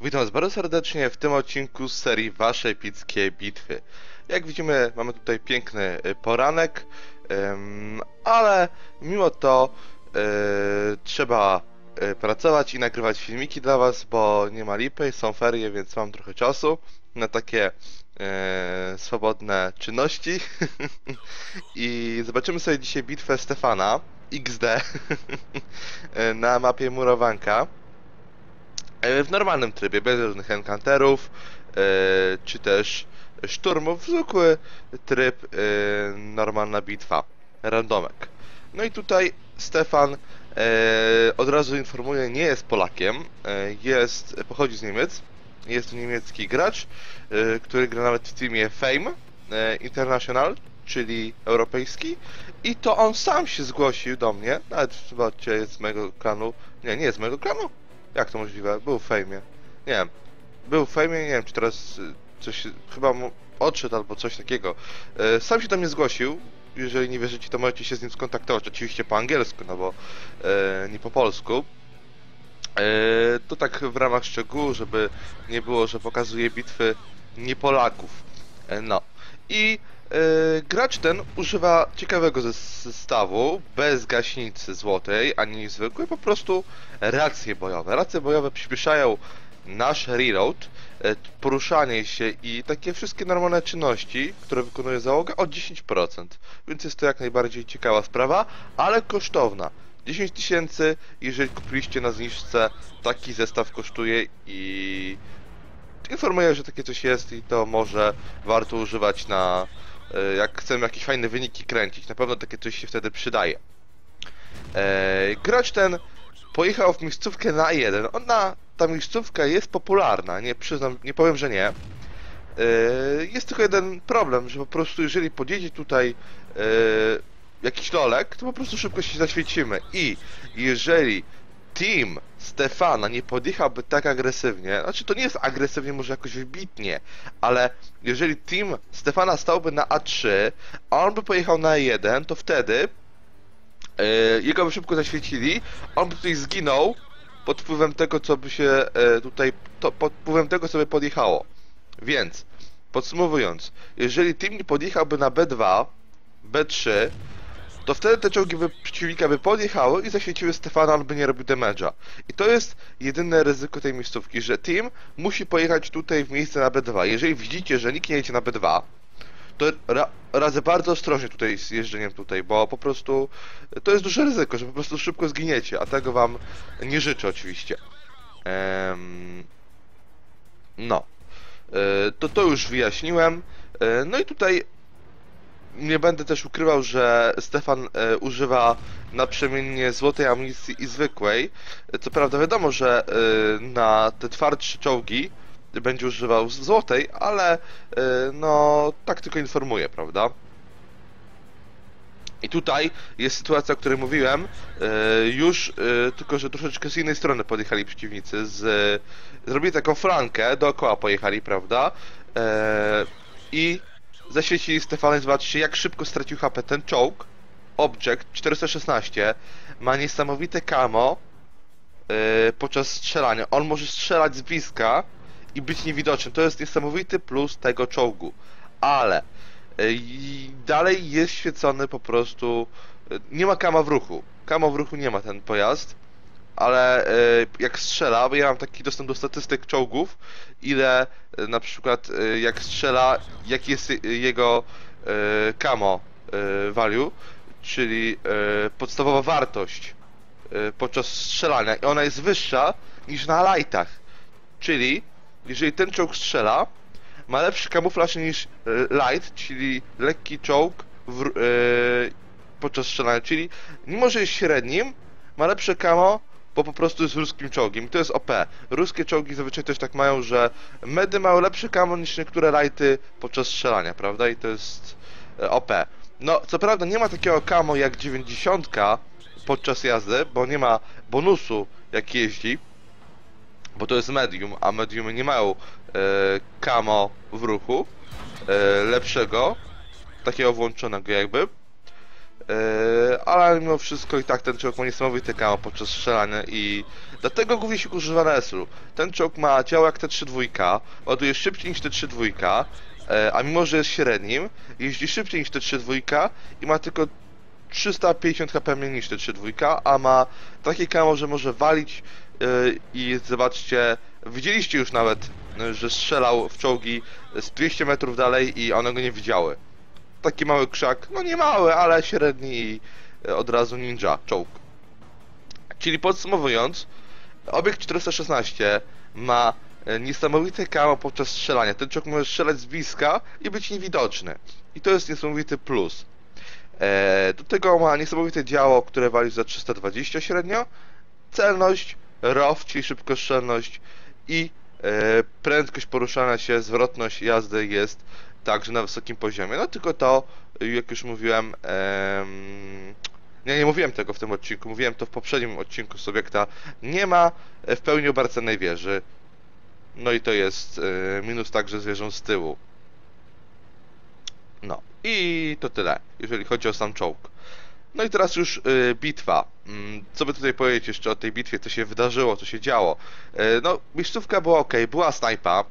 Witam Was bardzo serdecznie w tym odcinku z serii Wasze Epickie Bitwy. Jak widzimy, mamy tutaj piękny y, poranek, ale mimo to y, trzeba y, pracować i nagrywać filmiki dla Was, bo nie ma lipy, są ferie, więc mam trochę czasu na takie y, swobodne czynności. I zobaczymy sobie dzisiaj bitwę Stefana XD na mapie Murowanka. E, w normalnym trybie, bez różnych encounterów, e, czy też szturmów, zwykły tryb, e, normalna bitwa, randomek. No i tutaj Stefan od razu informuje, nie jest Polakiem, jest, pochodzi z Niemiec, jest to niemiecki gracz, który gra nawet w teamie Fame International, czyli europejski i to on sam się zgłosił do mnie, nawet zobaczcie, jest z mojego klanu, nie, nie jest z mojego klanu, jak to możliwe? Był w fejmie. Nie wiem. Był w fejmie, nie wiem czy teraz y, coś, chyba mu odszedł albo coś takiego. E, Sam się do mnie zgłosił. Jeżeli nie wierzycie, to możecie się z nim skontaktować. Oczywiście po angielsku, no bo e, nie po polsku. To tak w ramach szczegółu, żeby nie było, że pokazuje bitwy nie Polaków. No. I e, gracz ten używa ciekawego zes- zestawu, bez gaśnicy złotej, ani zwykłej, po prostu racje bojowe. Racje bojowe przyspieszają nasz reload, e, poruszanie się i takie wszystkie normalne czynności, które wykonuje załoga o 10%. Więc jest to jak najbardziej ciekawa sprawa, ale kosztowna. 10 tysięcy, jeżeli kupiliście na zniżce, taki zestaw kosztuje i informuję, że takie coś jest i to może warto używać na jak chcemy jakieś fajne wyniki kręcić. Na pewno takie coś się wtedy przydaje. E, gracz ten pojechał w miejscówkę na jeden. Ona, ta miejscówka jest popularna, nie przyznam, nie powiem, że nie. E, Jest tylko jeden problem, że po prostu jeżeli podjedzie tutaj e, jakiś lolek, to po prostu szybko się zaświecimy. I jeżeli team Stefana nie podjechałby tak agresywnie, znaczy to nie jest agresywnie, może jakoś wybitnie, ale jeżeli team Stefana stałby na A3, a on by pojechał na E1, to wtedy e, jego by szybko zaświecili, on by tutaj zginął pod wpływem tego, co by się e, tutaj, to, pod wpływem tego, co by podjechało. Więc, podsumowując, jeżeli team nie podjechałby na B2, B3, to wtedy te czołgi by przeciwnika by podjechały i zaświeciły Stefana, on nie robił damage'a. I to jest jedyne ryzyko tej miejscówki, że team musi pojechać tutaj w miejsce na B2. Jeżeli widzicie, że nikt nie jedzie na B2, to ra radzę bardzo ostrożnie tutaj z jeżdżeniem tutaj, bo po prostu to jest duże ryzyko, że po prostu szybko zginiecie, a tego wam nie życzę oczywiście. Em, no. E, To to już wyjaśniłem. E, No i tutaj nie będę też ukrywał, że Stefan e, używa naprzemiennie złotej amunicji i zwykłej. E, Co prawda wiadomo, że e, na te twardsze czołgi będzie używał złotej, ale no tak tylko informuję, prawda? I tutaj jest sytuacja, o której mówiłem, już tylko, że troszeczkę z innej strony podjechali przeciwnicy, z, zrobili taką flankę, dookoła pojechali, prawda? I zaświecili Stefana i zobaczcie jak szybko stracił HP ten czołg. Object 416 ma niesamowite camo yy, podczas strzelania. On może strzelać z bliska i być niewidoczny. To jest niesamowity plus tego czołgu. Ale yy, dalej jest świecony po prostu. Yy, nie ma kama w ruchu. Kamo w ruchu nie ma ten pojazd. Ale yy, jak strzela, bo ja mam taki dostęp do statystyk czołgów, ile yy, na przykład yy, jak strzela, jaki jest jego yy, value, czyli podstawowa wartość podczas strzelania i ona jest wyższa niż na lightach. Czyli jeżeli ten czołg strzela, ma lepszy kamuflaż niż light, czyli lekki czołg w, podczas strzelania, czyli mimo że jest średnim, ma lepsze camo, bo po prostu jest ruskim czołgiem. To jest OP. Ruskie czołgi zazwyczaj też tak mają, że medy mają lepsze camo niż niektóre lighty podczas strzelania, prawda? I to jest e, OP. No, co prawda nie ma takiego camo jak 90 podczas jazdy, bo nie ma bonusu jak jeździ, bo to jest medium, a mediumy nie mają e, camo w ruchu e, lepszego, takiego włączonego jakby. Yy, ale mimo wszystko i tak ten czołg ma niesamowity kawał podczas strzelania i dlatego głównie się używa na SL-u. Ten czołg ma dział jak T-32, ładuje szybciej niż T-32, yy, a mimo, że jest średnim, jeździ szybciej niż T-32 i ma tylko 350 HP mniej niż T-32, a ma takie kamo, że może walić yy, i zobaczcie, widzieliście już nawet, że strzelał w czołgi z 200 metrów dalej i one go nie widziały taki mały krzak, no nie mały, ale średni i e, od razu ninja, czołg. Czyli podsumowując, obiekt 416 ma e, niesamowite kamo podczas strzelania. Ten czołg może strzelać z bliska i być niewidoczny. I to jest niesamowity plus. E, do tego ma niesamowite działo, które wali za 320 średnio, celność, ROW, czyli szybkostrzelność i prędkość poruszania się, zwrotność jazdy jest także na wysokim poziomie. No tylko to, jak już mówiłem, em, nie, nie mówiłem tego w tym odcinku, mówiłem to w poprzednim odcinku z obiekta, nie ma w pełni obarcanej wieży. No i to jest e, minus także zwierząt z tyłu. No i to tyle, jeżeli chodzi o sam czołg. No i teraz już y, bitwa. Mm, Co by tutaj powiedzieć jeszcze o tej bitwie, co się wydarzyło, co się działo? Y, no, miejscówka była ok, była snajpa,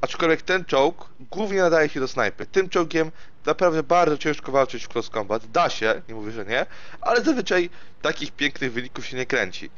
aczkolwiek ten czołg głównie nadaje się do snajpy. Tym czołgiem naprawdę bardzo ciężko walczyć w close combat. Da się, nie mówię, że nie, ale zazwyczaj takich pięknych wyników się nie kręci.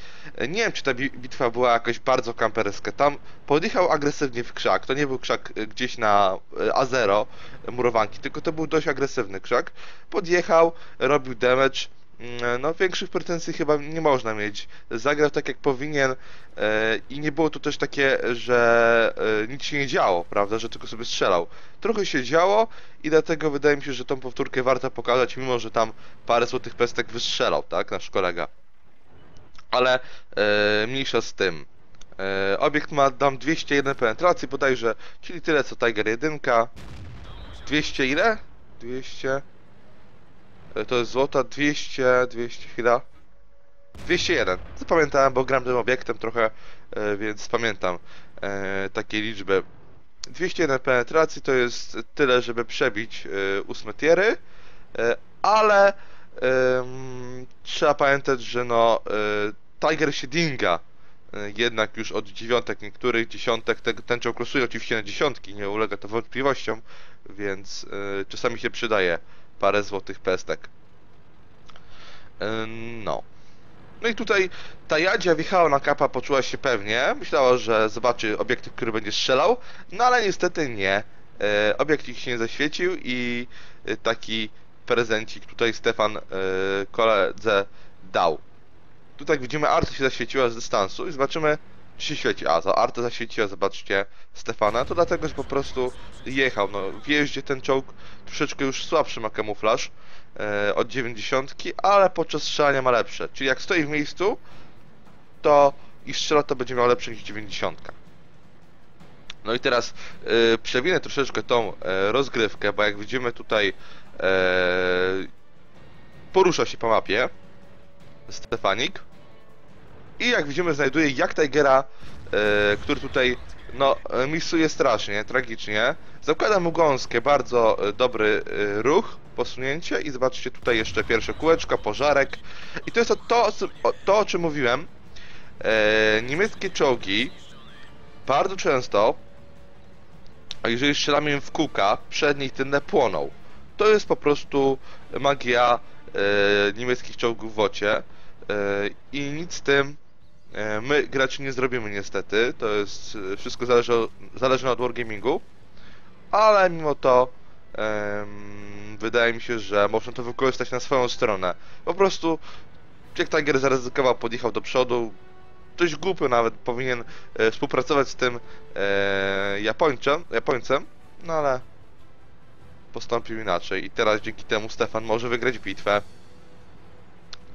Nie wiem, czy ta bi- bitwa była jakoś bardzo kampereska. Tam podjechał agresywnie w krzak. To nie był krzak y, gdzieś na y, A0 y, murowanki, tylko to był dość agresywny krzak. Podjechał, robił damage. Mm, No, większych pretensji chyba nie można mieć. Zagrał tak jak powinien e, i nie było to też takie, że e, nic się nie działo, prawda, że tylko sobie strzelał. Trochę się działo i dlatego wydaje mi się, że tą powtórkę warto pokazać, mimo że tam parę złotych pestek wystrzelał, tak, nasz kolega. Ale e, mniejsza z tym. Obiekt ma dam 201 penetracji bodajże, czyli tyle co Tiger 1. 200 ile? 200... E, To jest złota 200, 200 chwila. 201. Zapamiętałem, bo gram tym obiektem trochę, e, więc pamiętam e, takie liczby. 201 penetracji to jest tyle, żeby przebić ósme tiery, ale trzeba pamiętać, że no Tiger się dinga jednak już od dziewiątek, niektórych dziesiątek, te, ten czołg losuje oczywiście na dziesiątki, nie ulega to wątpliwościom, więc czasami się przydaje parę złotych pestek. Ym, No. No i tutaj ta Jadzia wjechała na kapa, poczuła się pewnie. Myślała, że zobaczy obiektyw, który będzie strzelał, no ale niestety nie. E, obiektyw się nie zaświecił i e, taki prezencik tutaj Stefan koledze dał. Tutaj widzimy, Arta się zaświeciła z dystansu i zobaczymy, czy się świeci. A, za Arta zaświeciła, zobaczcie, Stefana. To dlatego, że po prostu jechał. No, w jeździe ten czołg troszeczkę już słabszy ma kamuflaż e, od 90, ale podczas strzelania ma lepsze. Czyli jak stoi w miejscu, to i strzela, to będzie miał lepsze niż 90. No i teraz e, przewinę troszeczkę tą e, rozgrywkę, bo jak widzimy tutaj e, porusza się po mapie Stefanik i jak widzimy znajduje jak Tigera, e, który tutaj no e, misuje strasznie, tragicznie. Zakłada mu gąskę, bardzo e, dobry e, ruch, posunięcie i zobaczcie tutaj jeszcze pierwsze kółeczko, pożarek. I to jest to, to, to o czym mówiłem. Niemieckie czołgi bardzo często, jeżeli strzelamy im w kółka, przednie i tylne płoną. To jest po prostu magia niemieckich czołgów w wocie e, i nic z tym my graczy nie zrobimy niestety. To jest e, wszystko zależy, zależne od wargamingu, ale mimo to em, wydaje mi się, że można to wykorzystać na swoją stronę. Po prostu jak Tiger zaryzykował, podjechał do przodu, dość głupio nawet powinien e, współpracować z tym e, Japończem, Japońcem, no ale postąpił inaczej i teraz dzięki temu Stefan może wygrać bitwę.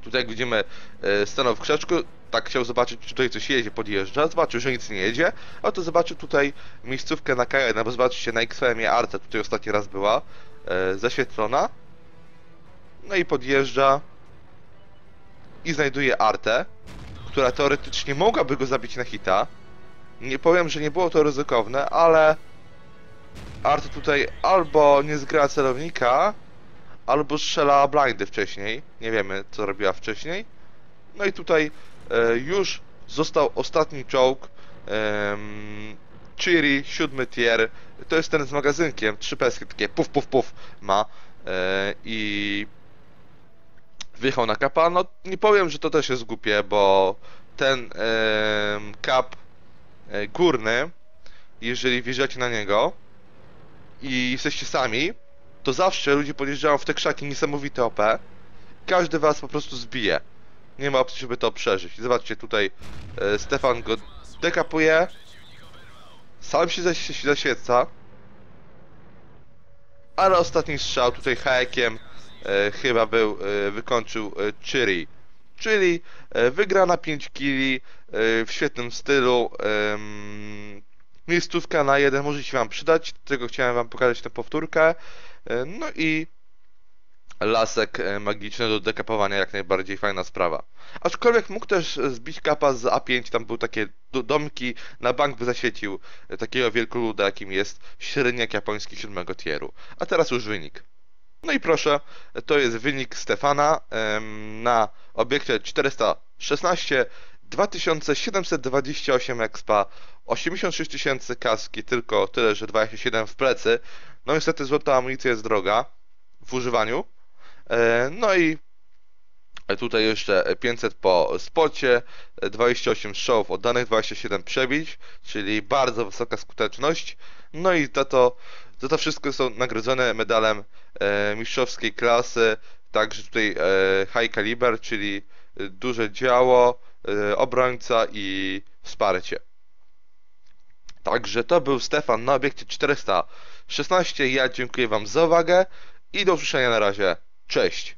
Tutaj jak widzimy e, stanął w krzaczku, tak chciał zobaczyć czy tutaj coś jedzie, podjeżdża, zobaczył, że nic nie jedzie, a to zobaczył tutaj miejscówkę na K1, bo zobaczcie na XFM-ie Arta tutaj ostatni raz była e, zaświetlona. No i podjeżdża i znajduje Artę, która teoretycznie mogłaby go zabić na hita. Nie powiem, że nie było to ryzykowne, ale Art tutaj albo nie zgra celownika, albo strzelała blindy wcześniej. Nie wiemy, co robiła wcześniej. No i tutaj e, już został ostatni czołg. em, Chiri, siódmy tier. To jest ten z magazynkiem. Trzy peski takie puf, puf, puf ma. E, I wjechał na kapa. No nie powiem, że to też jest głupie, bo ten em, kap e, górny, jeżeli wjeżdżacie na niego i jesteście sami, to zawsze ludzie podjeżdżają w te krzaki niesamowite OP. Każdy was po prostu zbije. Nie ma opcji, żeby to przeżyć. Zobaczcie, tutaj e, Stefan go dekapuje. Sam się zaś- zaświeca. Ale ostatni strzał tutaj haekiem e, chyba był, e, wykończył e, Chiri. Czyli e, wygra na 5 kili e, w świetnym stylu. em, miejscówka na jeden może się Wam przydać, tego chciałem Wam pokazać tę powtórkę. E, No i lasek e, magiczny do dekapowania jak najbardziej fajna sprawa. Aczkolwiek mógł też zbić kapa z A5, tam były takie do- domki, na bank by zaświecił e, takiego wielkoluda jakim jest średniak japoński siódmego tieru. A teraz już wynik. No i proszę, to jest wynik Stefana na obiekcie 416, 2728 expa, 86 tysięcy kaski, tylko tyle, że 27 w plecy. No niestety złota amunicja jest droga w używaniu. E, No i tutaj jeszcze 500 po spocie, 28 strzałów oddanych, 27 przebić, czyli bardzo wysoka skuteczność. No i za to, za to wszystko są nagrodzone medalem e, mistrzowskiej klasy, także tutaj e, high caliber, czyli duże działo, obrońca i wsparcie. Także to był Stefan na obiekcie 416. Ja dziękuję Wam za uwagę i do usłyszenia na razie. Cześć!